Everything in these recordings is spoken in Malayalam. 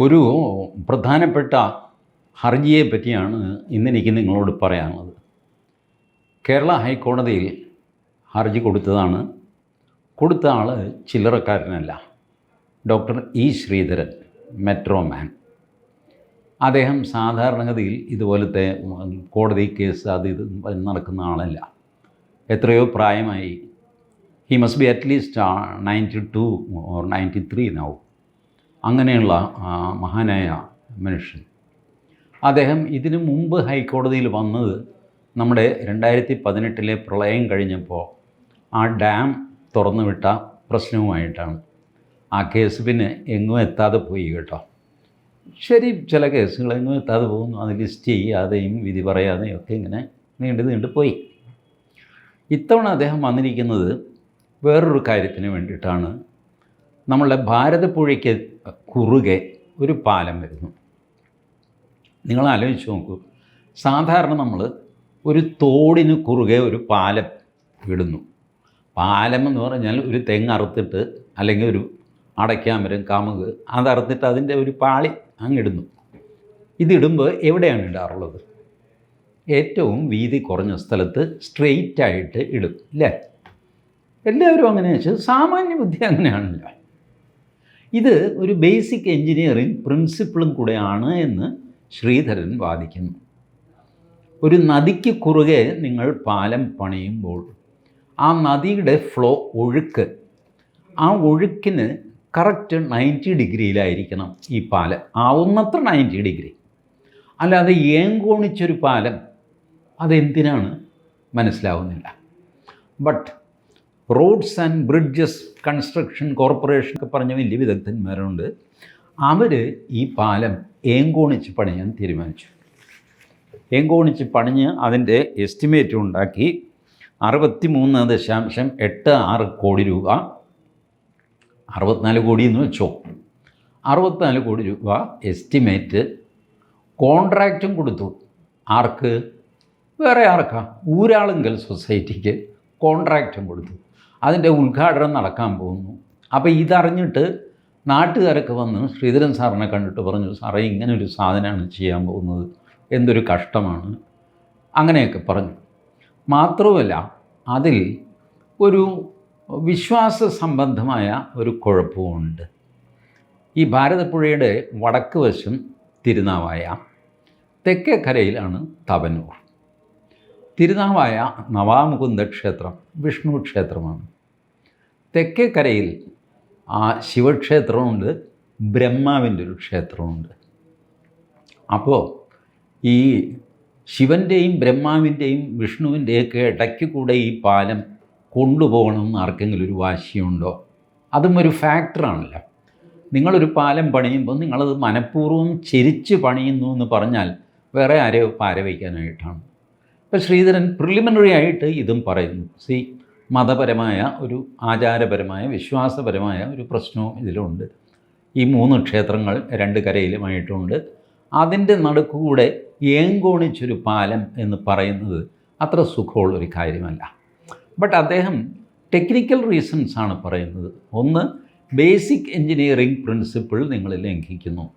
ഒരു പ്രധാനപ്പെട്ട ഹർജിയെ പറ്റിയാണ് ഇന്നെനിക്ക് നിങ്ങളോട് പറയാനുള്ളത്. കേരള ഹൈക്കോടതിയിൽ ഹർജി കൊടുത്തതാണ്. കൊടുത്ത ആൾ ചില്ലറക്കാരനല്ല. Doctor E Sreedharan metro man അദ്ദേഹം സാധാരണഗതിയിൽ ഇതുപോലത്തെ കോടതി കേസ് അത് ഇത് നടക്കുന്ന ആളല്ല. എത്രയോ പ്രായമായി. He must be at least ninety two or ninety three now അങ്ങനെയുള്ള മഹാനായ മനുഷ്യൻ. അദ്ദേഹം ഇതിനു മുമ്പ് ഹൈക്കോടതിയിൽ വന്നത് നമ്മുടെ രണ്ടായിരത്തി പതിനെട്ടിലെ പ്രളയം കഴിഞ്ഞപ്പോൾ ആ ഡാം തുറന്നുവിട്ട പ്രശ്നവുമായിട്ടാണ്. ആ കേസ് പിന്നെ എങ്ങും എത്താതെ പോയി കേട്ടോ. ശരി ചില കേസുകൾ എങ്ങും എത്താതെ പോകുന്നു. അത് ലിസ്റ്റ് ചെയ്യാതെയും വിധി പറയാതെയും ഒക്കെ ഇങ്ങനെ നീണ്ടു നീണ്ടു പോയി. ഇത്തവണ അദ്ദേഹം വന്നിരിക്കുന്നത് വേറൊരു കാര്യത്തിന് വേണ്ടിയിട്ടാണ്. നമ്മളുടെ ഭാരതപ്പുഴയ്ക്ക് കുറുകെ ഒരു പാലം വരുന്നു. നിങ്ങൾ ആലോചിച്ച് നോക്കൂ. സാധാരണ നമ്മൾ ഒരു തോടിന് കുറുകെ ഒരു പാലം ഇടുന്നു. പാലം എന്ന് പറഞ്ഞാൽ ഒരു തെങ്ങ് അറുത്തിട്ട് അല്ലെങ്കിൽ ഒരു അടയ്ക്കാമരം കമുക് അതറുത്തിട്ട് അതിന്റെ ഒരു പാളി അങ്ങിടുന്നു ഇതിടുമ്പോൾ എവിടെയാണ് ഇടാറുള്ളത്? ഏറ്റവും വീതി കുറഞ്ഞ സ്ഥലത്ത് സ്ട്രെയിറ്റ് ആയിട്ട് ഇടും ഇല്ലേ? എല്ലാവരും അങ്ങനെ വെച്ചാൽ സാമാന്യ ബുദ്ധി അങ്ങനെയാണല്ലോ. ഇത് ഒരു ബേസിക് എഞ്ചിനീയറിംഗ് പ്രിൻസിപ്പിളും കൂടെയാണ് എന്ന് ശ്രീധരൻ വാദിക്കുന്നു. ഒരു നദിക്ക് കുറുകെ നിങ്ങൾ പാലം പണിയുമ്പോൾ ആ നദിയുടെ ഫ്ലോ ഒഴുക്ക് ആ ഒഴുക്കിന് കറക്റ്റ് നയന്റി ഡിഗ്രിയിലായിരിക്കണം ഈ പാലം. ആവുന്നത്ര നയന്റി ഡിഗ്രി. അല്ലാതെ ഏങ്കോണിച്ചൊരു പാലം അതെന്തിനാണ്? മനസ്സിലാവുന്നില്ല. But roads and bridges construction corporation ഒക്കെ പറഞ്ഞ വലിയ വിദഗ്ധന്മാരുണ്ട്. അവർ ഈ പാലം ഏങ്കോണിച്ച് പണിയാൻ തീരുമാനിച്ചു. ഏങ്കോണിച്ച് പണിഞ്ഞ് അതിന്റെ എസ്റ്റിമേറ്റ് ഉണ്ടാക്കി അറുപത്തി മൂന്ന് ദശാംശം എട്ട് ആറ് കോടി രൂപ അറുപത്തിനാല് കോടി എന്ന് വെച്ചോ. അറുപത്തിനാല് കോടി രൂപ എസ്റ്റിമേറ്റ് കോൺട്രാക്റ്റും കൊടുത്തു. ആർക്ക്? വേറെ ആർക്കാ? ഊരാളുങ്കൽ സൊസൈറ്റിക്ക് കോൺട്രാക്റ്റും കൊടുത്തു. അതിന്റെ ഉദ്ഘാടനം നടക്കാൻ പോകുന്നു. അപ്പോൾ ഇതറിഞ്ഞിട്ട് നാട്ടുകാരൊക്കെ വന്ന് ശ്രീധരൻ സാറിനെ കണ്ടിട്ട് പറഞ്ഞു സാറേ ഇങ്ങനെ ഒരു സാധനമാണ് ചെയ്യാൻ പോകുന്നത്. എന്തൊരു കഷ്ടമാണ്. അങ്ങനെയൊക്കെ പറഞ്ഞു. മാത്രവുമല്ല അതിൽ ഒരു വിശ്വാസ സംബന്ധമായ ഒരു കുഴപ്പമുണ്ട്. ഈ ഭാരതപ്പുഴയുടെ വടക്ക് വശം തിരുനാവായ തെക്കേക്കരയിലാണ് തവനൂർ. തിരുനാവായ നവാമുകുന്ദ ക്ഷേത്രം വിഷ്ണു ക്ഷേത്രമാണ്. തെക്കേക്കരയിൽ ആ ശിവക്ഷേത്രമുണ്ട് ബ്രഹ്മാവിന്റെ ഒരു ക്ഷേത്രമുണ്ട്. അപ്പോൾ ഈ ശിവന്റെയും ബ്രഹ്മാവിന്റെയും വിഷ്ണുവിന്റെയൊക്കെ ഇടയ്ക്ക് കൂടെ ഈ പാലം കൊണ്ടുപോകണമെന്ന് ആർക്കെങ്കിലും ഒരു വാശിയുണ്ടോ? അതും ഒരു ഫാക്ടറാണല്ലോ നിങ്ങളൊരു പാലം പണിയുമ്പോൾ നിങ്ങളത് മനഃപൂർവം ചെരിച്ച് പണിയുന്നു എന്ന് പറഞ്ഞാൽ വേറെ ആരെയോ പാര വയ്ക്കാനായിട്ടാണ് ഇപ്പോൾ ശ്രീധരൻ പ്രിലിമിനറി ആയിട്ട് ഇതും പറയുന്നു. സി മതപരമായ ഒരു ആചാരപരമായ വിശ്വാസപരമായ ഒരു പ്രശ്നവും ഇതിലുണ്ട്. ഈ മൂന്ന് ക്ഷേത്രങ്ങൾ രണ്ട് കരയിലുമായിട്ടുണ്ട്. അതിന്റെ നടുക്കൂടെ ഏങ്കോണിച്ചൊരു പാലം എന്ന് പറയുന്നത് അത്ര സുഖമുള്ളൊരു കാര്യമല്ല. ബട്ട് അദ്ദേഹം ടെക്നിക്കൽ റീസൺസ് ആണ് പറയുന്നത്. ഒന്ന് ബേസിക് എൻജിനീയറിംഗ് പ്രിൻസിപ്പിൾ നിങ്ങൾ ലംഘിക്കുന്നു.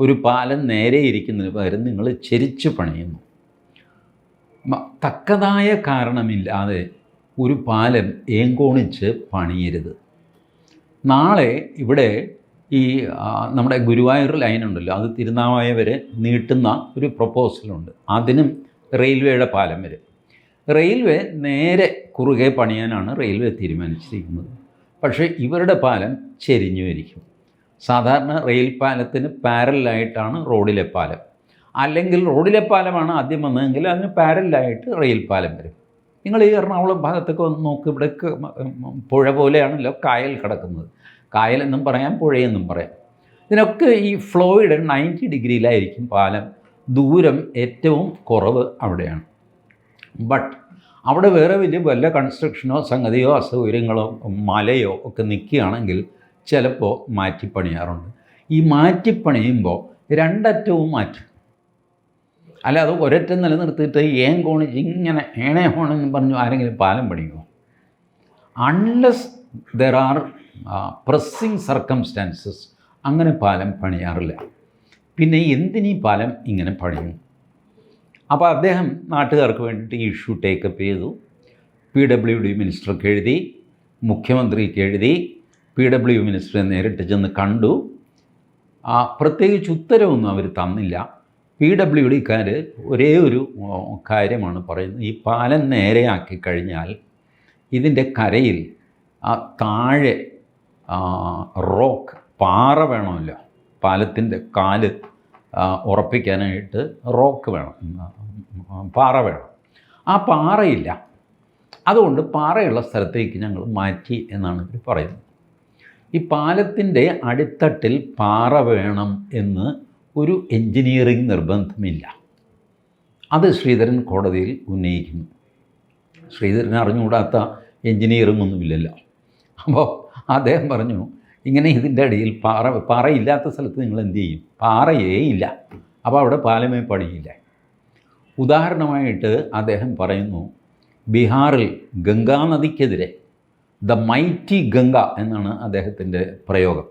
ഒരു പാലം നേരെ ഇരിക്കുന്നതിന് പകരം നിങ്ങൾ ചെരിച്ച് പണിയുന്നു. തക്കതായ കാരണമില്ലാതെ ഒരു പാലം ഏങ്കോണിച്ച് പണിയരുത്. നാളെ ഇവിടെ ഈ നമ്മുടെ ഗുരുവായൂർ ലൈൻ ഉണ്ടല്ലോ അത് തിരുനാവായ വരെ നീട്ടുന്ന ഒരു പ്രപ്പോസലുണ്ട്. അതിനും റെയിൽവേയുടെ പാലം വരെ. റെയിൽവേ നേരെ കുറുകെ പണിയാനാണ് റെയിൽവേ തീരുമാനിച്ചിരിക്കുന്നത്. പക്ഷേ ഇവരുടെ പാലം ചെരിഞ്ഞു ഇരിക്കും സാധാരണ റെയിൽ പാലത്തിന് പാരലായിട്ടാണ് റോഡിലെ പാലം. അല്ലെങ്കിൽ റോഡിലെ പാലമാണ് ആദ്യം വന്നതെങ്കിൽ അതിന് പാരലായിട്ട് റെയിൽ പാലം വരും. നിങ്ങൾ ഈ എറണാകുളം ഭാഗത്തൊക്കെ ഒന്ന് നോക്ക് ഇവിടെ പുഴ പോലെയാണല്ലോ കായൽ കിടക്കുന്നത്. കായലെന്നും പറയാം പുഴയെന്നും പറയാം. ഇതിനൊക്കെ ഈ ഫ്ലോയുടെ നയന്റി ഡിഗ്രിയിലായിരിക്കും പാലം. ദൂരം ഏറ്റവും കുറവ് അവിടെയാണ്. ബട്ട് അവിടെ വേറെ വലിയ വല്ല കൺസ്ട്രക്ഷനോ സംഗതിയോ അസൗകര്യങ്ങളോ മലയോ ഒക്കെ നിൽക്കുകയാണെങ്കിൽ ചിലപ്പോൾ മാറ്റിപ്പണിയാറുണ്ട്. ഈ മാറ്റിപ്പണിയുമ്പോൾ രണ്ടറ്റവും മാറ്റും. അല്ലാതെ ഒരറ്റം നിലനിർത്തിയിട്ട് ഏൻ കോണി ഇങ്ങനെ ഏണേ ഹോണെന്ന് പറഞ്ഞു ആരെങ്കിലും പാലം പണിയുമോ unless there are pressing circumstances അങ്ങനെ പാലം പണിയാറില്ല. പിന്നെ എന്തിനീ പാലം ഇങ്ങനെ പണിയും? അപ്പോൾ അദ്ദേഹം നാട്ടുകാർക്ക് വേണ്ടിയിട്ട് ഈ ഇഷ്യൂ ടേക്കപ്പ് ചെയ്തു. പി ഡബ്ല്യു ഡി മിനിസ്റ്റർക്ക് എഴുതി മുഖ്യമന്ത്രിക്ക് എഴുതി പി ഡബ്ല്യു മിനിസ്റ്ററെ നേരിട്ട് ചെന്ന് കണ്ടു. പ്രത്യേകിച്ച് ഉത്തരവൊന്നും അവർ തന്നില്ല. പി ഡബ്ല്യു ഡിക്കാർ ഒരേ ഒരു കാര്യമാണ് പറയുന്നത്. ഈ പാലം നേരെയാക്കി കഴിഞ്ഞാൽ ഇതിന്റെ കരയിൽ ആ താഴെ റോക്ക് പാറ വേണമല്ലോ. പാലത്തിന്റെ കാൽ ഉറപ്പിക്കാനായിട്ട് റോക്ക് വേണം പാറ വേണം. ആ പാറയില്ല. അതുകൊണ്ട് പാറയുള്ള സ്ഥലത്തേക്ക് ഞങ്ങൾ മാറ്റി എന്നാണ് ഇവർ പറയുന്നത്. ഈ പാലത്തിന്റെ അടിത്തട്ടിൽ പാറ വേണം എന്ന് ഒരു എൻജിനീയറിംഗ് നിർബന്ധമില്ല. അത് ശ്രീധരൻ കോടതിയിൽ ഉന്നയിക്കുന്നു. ശ്രീധരൻ അറിഞ്ഞുകൂടാത്ത എൻജിനീയറിംഗ് ഒന്നുമില്ലല്ലോ. അപ്പോൾ അദ്ദേഹം പറഞ്ഞു ഇങ്ങനെ ഇതിന്റെ അടിയിൽ പാറ പാറയില്ലാത്ത സ്ഥലത്ത് നിങ്ങൾ എന്ത് ചെയ്യും? പാറയേ ഇല്ല. അപ്പോൾ അവിടെ പാലമേ പണിയില്ല. ഉദാഹരണമായിട്ട് അദ്ദേഹം പറയുന്നു ബീഹാറിൽ ഗംഗാനദിക്കെതിരെ ദ മൈറ്റി ഗംഗ എന്നാണ് അദ്ദേഹത്തിന്റെ പ്രയോഗം.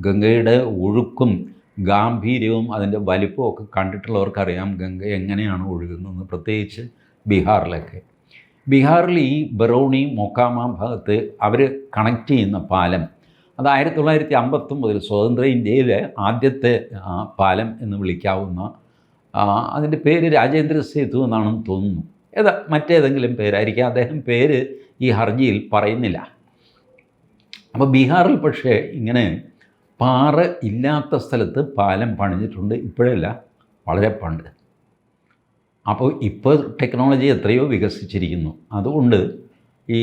ഗംഗയുടെ ഒഴുക്കും ഗാംഭീര്യവും അതിന്റെ വലിപ്പവും ഒക്കെ കണ്ടിട്ടുള്ളവർക്കറിയാം ഗംഗ എങ്ങനെയാണ് ഒഴുകുന്നതെന്ന്. പ്രത്യേകിച്ച് ബീഹാറിലൊക്കെ. ബീഹാറിൽ ഈ ബറോണി മൊക്കാമ ഭാഗത്ത് അവർ കണക്ട് ചെയ്യുന്ന പാലം അത് ആയിരത്തി തൊള്ളായിരത്തി അമ്പത്തൊമ്പതിൽ സ്വതന്ത്ര ഇന്ത്യയിലെ ആദ്യത്തെ പാലം എന്ന് വിളിക്കാവുന്ന അതിന്റെ പേര് രാജേന്ദ്ര സേതു എന്നാണെന്ന് തോന്നുന്നു. ഏതാ മറ്റേതെങ്കിലും പേരായിരിക്കും. അദ്ദേഹം പേര് ഈ ഹർജിയിൽ പറയുന്നില്ല. അപ്പോൾ ബീഹാറിൽ പക്ഷേ ഇങ്ങനെ പാറ ഇല്ലാത്ത സ്ഥലത്ത് പാലം പണിഞ്ഞിട്ടുണ്ട്. ഇപ്പോഴല്ല വളരെ പണ്ട്. അപ്പോൾ ഇപ്പോൾ ടെക്നോളജി എത്രയോ വികസിച്ചിരിക്കുന്നു. അതുകൊണ്ട് ഈ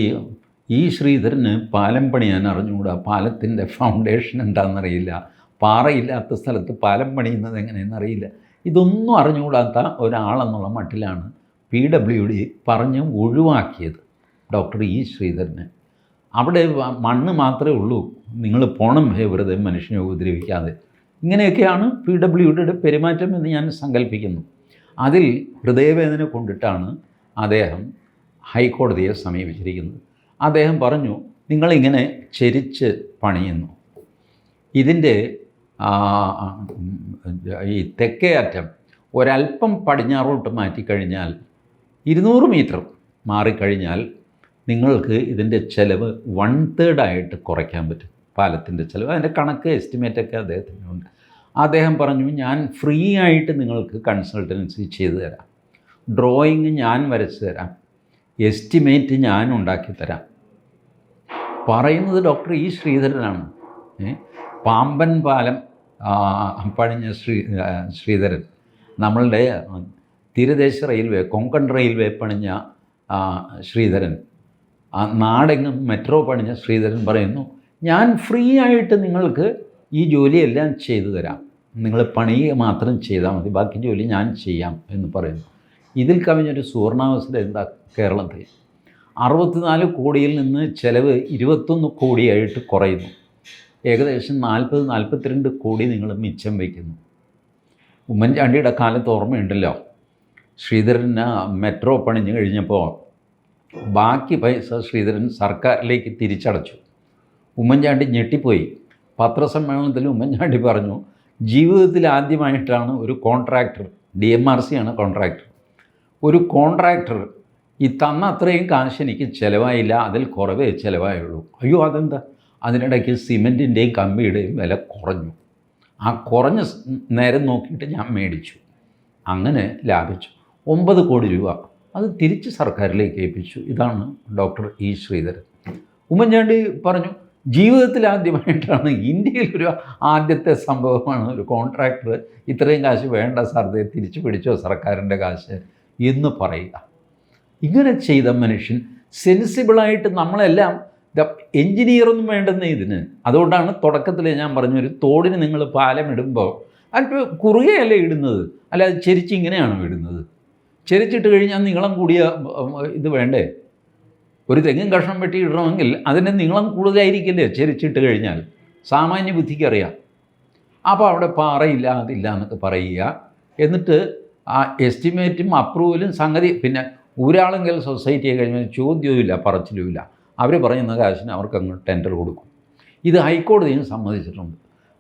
ഈ ശ്രീധരന് പാലം പണിയാൻ അറിഞ്ഞുകൂടാ. പാലത്തിന്റെ ഫൗണ്ടേഷൻ എന്താണെന്നറിയില്ല. പാറയില്ലാത്ത സ്ഥലത്ത് പാലം പണിയുന്നത് എങ്ങനെയെന്നറിയില്ല ഇതൊന്നും അറിഞ്ഞുകൂടാത്ത ഒരാളെന്നുള്ള മട്ടിലാണ് പി ഡബ്ല്യു ഡി പറഞ്ഞ് ഒഴിവാക്കിയത്. ഡോക്ടർ ഇ ശ്രീധരന്. അവിടെ മണ്ണ് മാത്രമേ ഉള്ളൂ. നിങ്ങൾ പോണം. ഹേ വെറുതെ മനുഷ്യനെ ഉപദ്രവിക്കാതെ. ഇങ്ങനെയൊക്കെയാണ് പി ഡബ്ല്യു ഡിയുടെ പെരുമാറ്റം എന്ന് ഞാൻ സങ്കല്പിക്കുന്നു അതിൽ ഹൃദയവേദന കൊണ്ടിട്ടാണ് അദ്ദേഹം ഹൈക്കോടതിയെ സമീപിച്ചിരിക്കുന്നത്. അദ്ദേഹം പറഞ്ഞു നിങ്ങളിങ്ങനെ ചെരിച്ച് പണിയുന്നു. ഇതിന്റെ ഈ തെക്കേ അറ്റം ഒരല്പം പടിഞ്ഞാറോട്ട് മാറ്റിക്കഴിഞ്ഞാൽ ഇരുന്നൂറ് മീറ്റർ മാറിക്കഴിഞ്ഞാൽ നിങ്ങൾക്ക് ഇതിന്റെ ചിലവ് വൺ തേർഡായിട്ട് കുറയ്ക്കാൻ പറ്റും. പാലത്തിന്റെ ചിലവ്. അതിന്റെ കണക്ക് എസ്റ്റിമേറ്റൊക്കെ അദ്ദേഹത്തിനുണ്ട് അദ്ദേഹം പറഞ്ഞു ഞാൻ ഫ്രീ ആയിട്ട് നിങ്ങൾക്ക് കൺസൾട്ടൻസി ചെയ്തു തരാം. ഡ്രോയിങ് ഞാൻ വരച്ച് തരാം. എസ്റ്റിമേറ്റ് ഞാൻ ഉണ്ടാക്കി തരാം. പറയുന്നത് ഡോക്ടർ ഈ ശ്രീധരനാണ്. പാമ്പൻ പാലം പണിഞ്ഞ ശ്രീ ശ്രീധരൻ. നമ്മളുടെ തീരദേശ റെയിൽവേ കൊങ്കൺ റെയിൽവേ പണിഞ്ഞ ശ്രീധരൻ. ആ നാടെങ്ങും മെട്രോ പണിഞ്ഞ ശ്രീധരൻ പറയുന്നു ഞാൻ ഫ്രീ ആയിട്ട് നിങ്ങൾക്ക് ഈ ജോലിയെല്ലാം ചെയ്തു തരാം. നിങ്ങൾ പണി മാത്രം ചെയ്താൽ മതി ബാക്കി ജോലി ഞാൻ ചെയ്യാം എന്ന് പറയുന്നു. ഇതിൽ കവിഞ്ഞൊരു സുവർണാവസ്ഥ എന്താ കേരളത്തിൽ? അറുപത്തിനാല് കോടിയിൽ നിന്ന് ചിലവ് ഇരുപത്തൊന്ന് കോടിയായിട്ട് കുറയുന്നു. ഏകദേശം നാൽപ്പത് നാൽപ്പത്തിരണ്ട് കോടി നിങ്ങൾ മിച്ചം വയ്ക്കുന്നു. ഉമ്മൻചാണ്ടിയുടെ കാലത്ത് ഓർമ്മയുണ്ടല്ലോ ശ്രീധരന് മെട്രോ പണിഞ്ഞു കഴിഞ്ഞപ്പോൾ ബാക്കി പൈസ ശ്രീധരൻ സർക്കാരിലേക്ക് തിരിച്ചടച്ചു. ഉമ്മൻചാണ്ടി ഞെട്ടിപ്പോയി. പത്രസമ്മേളനത്തിൽ ഉമ്മൻചാണ്ടി പറഞ്ഞു ജീവിതത്തിൽ ആദ്യമായിട്ടാണ് ഒരു contractor D M R C ആണ് കോൺട്രാക്ടർ. ഒരു കോൺട്രാക്ടർ ഈ തന്ന അത്രയും കാശ് എനിക്ക് ചിലവായില്ല അതിൽ കുറവേ ചിലവായുള്ളൂ. അയ്യോ അതെന്താ? അതിനിടയ്ക്ക് സിമെന്റിന്റെയും കമ്പിയുടെയും വില കുറഞ്ഞു. ആ കുറഞ്ഞ നേരം നോക്കിയിട്ട് ഞാൻ മേടിച്ചു. അങ്ങനെ ലാഭിച്ചു. ഒമ്പത് കോടി രൂപ. അത് തിരിച്ച് സർക്കാരിലേക്ക് ഏൽപ്പിച്ചു. ഇതാണ് ഡോക്ടർ ഇ ശ്രീധരൻ. ഉമ്മൻചാണ്ടി പറഞ്ഞു ജീവിതത്തിൽ ആദ്യമായിട്ടാണ് ഇന്ത്യയിലൊരു ആദ്യത്തെ സംഭവമാണ് ഒരു കോൺട്രാക്ടർ ഇത്രയും കാശ് വേണ്ട സാർ തിരിച്ചു പിടിച്ചോ സർക്കാരിന്റെ കാശ് എന്ന് പറയുക. ഇങ്ങനെ ചെയ്ത മനുഷ്യൻ സെൻസിബിളായിട്ട് നമ്മളെല്ലാം എൻജിനീയറൊന്നും വേണ്ടെന്നേ ഇതിന്. അതുകൊണ്ടാണ് തുടക്കത്തിൽ ഞാൻ പറഞ്ഞു ഒരു തോടിന് നിങ്ങൾ പാലം ഇടുമ്പോൾ അല്പം കുറുകയല്ലേ ഇടുന്നത്? അല്ലാതെ അത് ചെരിച്ച് ഇങ്ങനെയാണോ ഇടുന്നത്. ചെരിച്ചിട്ട് കഴിഞ്ഞാൽ നീളം കൂടിയ ഇത് വേണ്ടേ? ഒരു തെങ്ങും കഷ്ണം വെട്ടി ഇടണമെങ്കിൽ അതിന് നീളം കൂടുതലായിരിക്കില്ലേ? ചെരിച്ചിട്ട് കഴിഞ്ഞാൽ. സാമാന്യ ബുദ്ധിക്കറിയാം അപ്പോൾ അവിടെ പാറയില്ല അതില്ല എന്നൊക്കെ പറയുക. എന്നിട്ട് ആ എസ്റ്റിമേറ്റും അപ്രൂവലും സംഗതി പിന്നെ ഒരാളെങ്കിൽ സൊസൈറ്റിയെ കഴിഞ്ഞാൽ ചോദ്യവുമില്ല പറച്ചിലുമില്ല. അവർ പറയുന്ന കാശിന് അവർക്ക് അങ്ങ് ടെൻഡർ കൊടുക്കും. ഇത് ഹൈക്കോടതിയും സമ്മതിച്ചിട്ടുണ്ട്.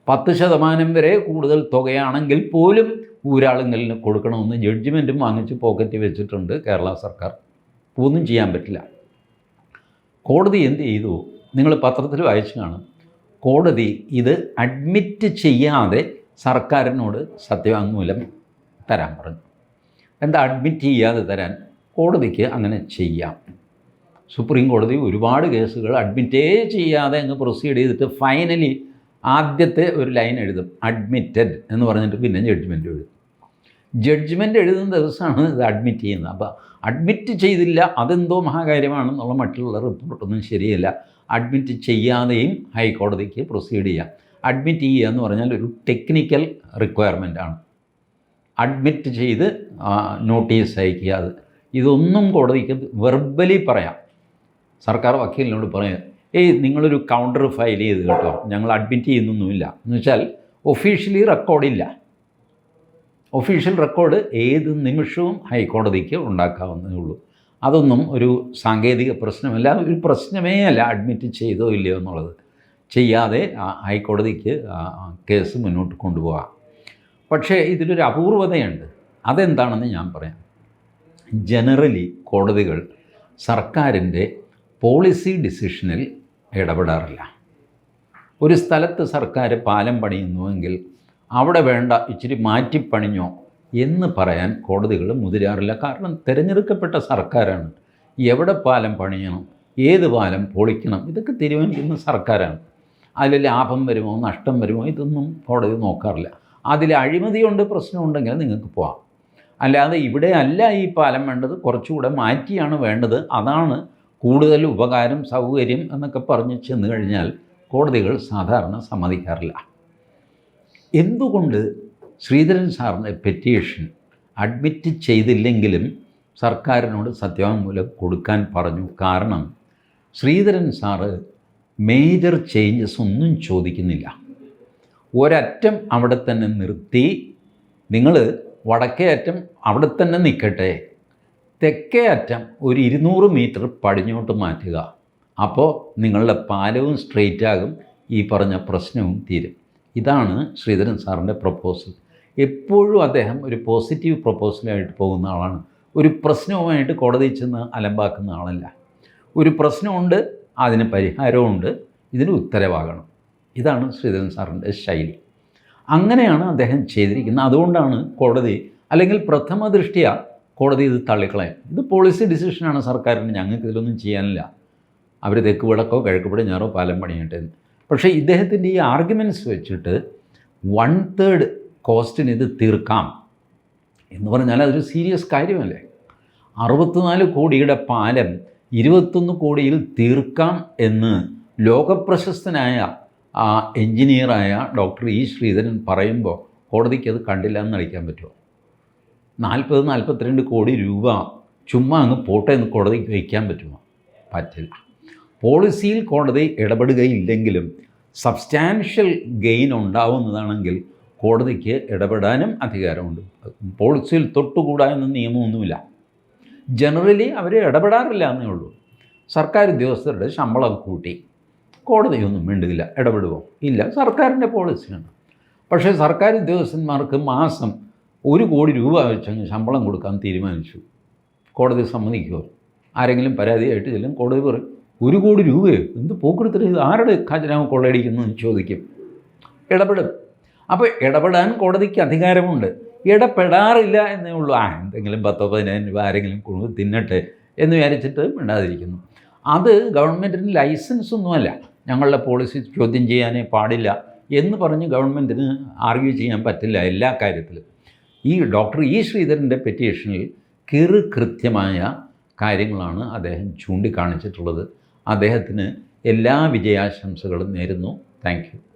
പത്ത് ശതമാനം വരെ കൂടുതൽ തുകയാണെങ്കിൽ പോലും ഊരാളുങ്കലിന് കൊടുക്കണമെന്ന് ജഡ്ജ്മെന്റും വാങ്ങിച്ച് പോക്കറ്റ് വെച്ചിട്ടുണ്ട് കേരള സർക്കാർ. ഒന്നും ചെയ്യാൻ പറ്റില്ല. കോടതി എന്ത് ചെയ്തു? നിങ്ങൾ പത്രത്തിൽ വായിച്ചു കാണും. കോടതി ഇത് അഡ്മിറ്റ് ചെയ്യാതെ സർക്കാരിനോട് സത്യവാങ്മൂലം തരാൻ പറഞ്ഞു. എന്താ അഡ്മിറ്റ് ചെയ്യാതെ തരാൻ? കോടതിക്ക് അങ്ങനെ ചെയ്യാം. സുപ്രീം കോടതി ഒരുപാട് കേസുകൾ അഡ്മിറ്റേ ചെയ്യാതെ അങ്ങ് പ്രൊസീഡ് ചെയ്തിട്ട് ഫൈനലി ആദ്യത്തെ ഒരു ലൈൻ എഴുതും. അഡ്മിറ്റഡ് എന്ന് പറഞ്ഞിട്ട് പിന്നെ ജഡ്ജ്മെന്റ് എഴുതും. ജഡ്ജ്മെന്റ് എഴുതുന്ന ദിവസമാണ് ഇത് അഡ്മിറ്റ് ചെയ്യുന്നത്. അപ്പോൾ അഡ്മിറ്റ് ചെയ്തില്ല അതെന്തോ മഹാകാര്യമാണെന്നുള്ള മറ്റുള്ള റിപ്പോർട്ടൊന്നും ശരിയല്ല. അഡ്മിറ്റ് ചെയ്യാതെയും ഹൈക്കോടതിക്ക് പ്രൊസീഡ് ചെയ്യാം. അഡ്മിറ്റ് ചെയ്യുക എന്ന് പറഞ്ഞാൽ ഒരു ടെക്നിക്കൽ റിക്വയർമെന്റ് ആണ്. അഡ്മിറ്റ് ചെയ്ത് നോട്ടീസ് അയക്കുക. അത് ഇതൊന്നും കോടതിക്ക് വെർബലി പറയാം. സർക്കാർ വക്കീലിനോട് പറയാം ഏയ് നിങ്ങളൊരു കൗണ്ടർ ഫയൽ ചെയ്ത് കേട്ടോ. ഞങ്ങൾ അഡ്മിറ്റ് ചെയ്യുന്നൊന്നുമില്ല. എന്ന് വെച്ചാൽ ഒഫീഷ്യലി റെക്കോർഡില്ല ഒഫീഷ്യൽ റെക്കോർഡ് ഏത് നിമിഷവും ഹൈക്കോടതിക്ക് ഉണ്ടാക്കാവുന്നേ ഉള്ളൂ. അതൊന്നും ഒരു സാങ്കേതിക പ്രശ്നമല്ല. ഒരു പ്രശ്നമേ അല്ല അഡ്മിറ്റ് ചെയ്തോ ഇല്ലയോ എന്നുള്ളത്. ചെയ്യാതെ ഹൈക്കോടതിക്ക് കേസ് മുന്നോട്ട് കൊണ്ടുപോകാം. പക്ഷേ ഇതിലൊരു അപൂർവതയുണ്ട്. അതെന്താണെന്ന് ഞാൻ പറയാം. ജനറലി കോടതികൾ സർക്കാരിന്റെ പോളിസി ഡിസിഷനിൽ ഇടപെടാറില്ല. ഒരു സ്ഥലത്ത് സർക്കാർ പാലം പണിയുന്നുവെങ്കിൽ അവിടെ വേണ്ട ഇച്ചിരി മാറ്റിപ്പണിഞ്ഞോ എന്ന് പറയാൻ കോടതികൾ മുതിരാറില്ല. കാരണം തിരഞ്ഞെടുക്കപ്പെട്ട സർക്കാരാണ്. എവിടെ പാലം പണിയണം ഏത് പാലം പൊളിക്കണം ഇതൊക്കെ തീരുമാനിക്കുന്ന സർക്കാരാണ്. അതിൽ ലാഭം വരുമോ നഷ്ടം വരുമോ ഇതൊന്നും കോടതി നോക്കാറില്ല. അതിൽ അഴിമതിയുണ്ട് പ്രശ്നമുണ്ടെങ്കിൽ നിങ്ങൾക്ക് പോവാം. അല്ലാതെ ഇവിടെ അല്ല ഈ പാലം വേണ്ടത് കുറച്ചുകൂടെ മാറ്റിയാണ് വേണ്ടത്. അതാണ് കൂടുതൽ ഉപകാരം സൗകര്യം എന്നൊക്കെ പറഞ്ഞ് ചെന്ന് കഴിഞ്ഞാൽ കോടതികൾ സാധാരണ സമ്മതിക്കാറില്ല. എന്തുകൊണ്ട് ശ്രീധരൻ സാറിന്റെ പെറ്റീഷൻ അഡ്മിറ്റ് ചെയ്തില്ലെങ്കിലും സർക്കാരിനോട് സത്യവാങ്മൂലം കൊടുക്കാൻ പറഞ്ഞു? കാരണം ശ്രീധരൻ സാറ് മേജർ ചേഞ്ചസ് ഒന്നും ചോദിക്കുന്നില്ല. ഒരറ്റം അവിടെ തന്നെ നിർത്തി. നിങ്ങൾ വടക്കേ അറ്റം അവിടെ തന്നെ നിൽക്കട്ടെ. തെക്കേ അറ്റം ഒരു ഇരുന്നൂറ് മീറ്റർ പടിഞ്ഞോട്ട് മാറ്റുക. അപ്പോൾ നിങ്ങളുടെ പാലവും സ്ട്രെയിറ്റ് ആകും. ഈ പറഞ്ഞ പ്രശ്നവും തീരും. ഇതാണ് ശ്രീധരൻ സാറിന്റെ പ്രപ്പോസൽ എപ്പോഴും അദ്ദേഹം ഒരു പോസിറ്റീവ് പ്രപ്പോസലായിട്ട് പോകുന്ന ആളാണ്. ഒരു പ്രശ്നവുമായിട്ട് കോടതിയിൽ ചെന്ന് അലമ്പാക്കുന്ന ആളല്ല. ഒരു പ്രശ്നമുണ്ട് അതിന് പരിഹാരമുണ്ട് ഇതിന് ഉത്തരവാകണം. ഇതാണ് ശ്രീധരൻ സാറിന്റെ ശൈലി. അങ്ങനെയാണ് അദ്ദേഹം ചെയ്തിരിക്കുന്നത്. അതുകൊണ്ടാണ് കോടതി അല്ലെങ്കിൽ പ്രഥമ ദൃഷ്ടിയ കോടതി ഇത് തള്ളിക്കളയും ഇത് പോളിസി ഡിസിഷനാണ് സർക്കാരിന്. ഞങ്ങൾക്ക് ഇതിലൊന്നും ചെയ്യാനില്ല. അവർ തെക്ക് വടക്കോ കിഴക്ക് പടിഞ്ഞാറോ പാലം പണിയട്ടെ പക്ഷേ ഇദ്ദേഹത്തിന്റെ ഈ ആർഗ്യുമെന്റ്സ് വെച്ചിട്ട് വൺ തേർഡ് കോസ്റ്റിന് ഇത് തീർക്കാം എന്ന് പറഞ്ഞാൽ അതൊരു സീരിയസ് കാര്യമല്ലേ? അറുപത്തിനാല് കോടിയുടെ പാലം ഇരുപത്തൊന്ന് കോടിയിൽ തീർക്കാം എന്ന് ലോകപ്രശസ്തനായ ആ എൻജിനീയറായ ഡോക്ടർ ഇ ശ്രീധരൻ പറയുമ്പോൾ കോടതിക്ക് അത് കണ്ടില്ല എന്ന് നടിക്കാൻ പറ്റുമോ? നാൽപ്പത് നാൽപ്പത്തിരണ്ട് കോടി രൂപ ചുമ്മാ അങ്ങ് പോട്ടെ എന്ന് കോടതിക്ക് വയ്ക്കാൻ പറ്റുമോ? പറ്റില്ല. പോളിസിയിൽ കോടതി ഇടപെടുകയില്ലെങ്കിലും സബ്സ്റ്റാൻഷ്യൽ ഗെയിൻ ഉണ്ടാവുന്നതാണെങ്കിൽ കോടതിക്ക് ഇടപെടാനും അധികാരമുണ്ട്. പോളിസിയിൽ തൊട്ടുകൂടാ എന്ന നിയമമൊന്നുമില്ല. ജനറലി അവർ ഇടപെടാറില്ല എന്നേ ഉള്ളൂ. സർക്കാർ ഉദ്യോഗസ്ഥരുടെ ശമ്പളം കൂട്ടി കോടതിയൊന്നും വേണ്ടതില്ല ഇടപെടുമോ ഇല്ല. സർക്കാരിന്റെ പോളിസിയാണ്. പക്ഷേ സർക്കാർ ഉദ്യോഗസ്ഥന്മാർക്ക് മാസം ഒരു കോടി രൂപ വെച്ചങ്ങ് ശമ്പളം കൊടുക്കാൻ തീരുമാനിച്ചു. കോടതി സമ്മതിക്കുമോ ആരെങ്കിലും പരാതിയായിട്ട് ചെല്ലും കോടതി പറയും. ഒരു കോടി രൂപയോ? എന്ത് പോക്കെടുത്തിട്ട് ഇത് ആരുടെ ഖജനാവ് കൊള്ളയടിക്കുന്നു എന്ന് ചോദിക്കും. ഇടപെടും. അപ്പോൾ ഇടപെടാൻ കോടതിക്ക് അധികാരമുണ്ട്. ഇടപെടാറില്ല എന്നേ ഉള്ളൂ. ആ എന്തെങ്കിലും പത്തോ പതിനായിരം രൂപ ആരെങ്കിലും കൊടുത്ത് തിന്നട്ടെ എന്ന് വിചാരിച്ചിട്ട് മിണ്ടാതിരിക്കുന്നു. അത് ഗവൺമെന്റിന് ലൈസൻസ് ഒന്നുമല്ല ഞങ്ങളുടെ പോളിസി ചോദ്യം ചെയ്യാനേ പാടില്ല എന്ന് പറഞ്ഞ് ഗവൺമെന്റിന് ആർഗ്യൂ ചെയ്യാൻ പറ്റില്ല എല്ലാ കാര്യത്തിലും. ഈ ഡോക്ടർ ഇ ശ്രീധരന്റെ പെറ്റീഷനിൽ കിറു കൃത്യമായ കാര്യങ്ങളാണ് അദ്ദേഹം ചൂണ്ടിക്കാണിച്ചിട്ടുള്ളത്. അദ്ദേഹത്തിന് എല്ലാ വിജയാശംസകളും നേരുന്നു. താങ്ക്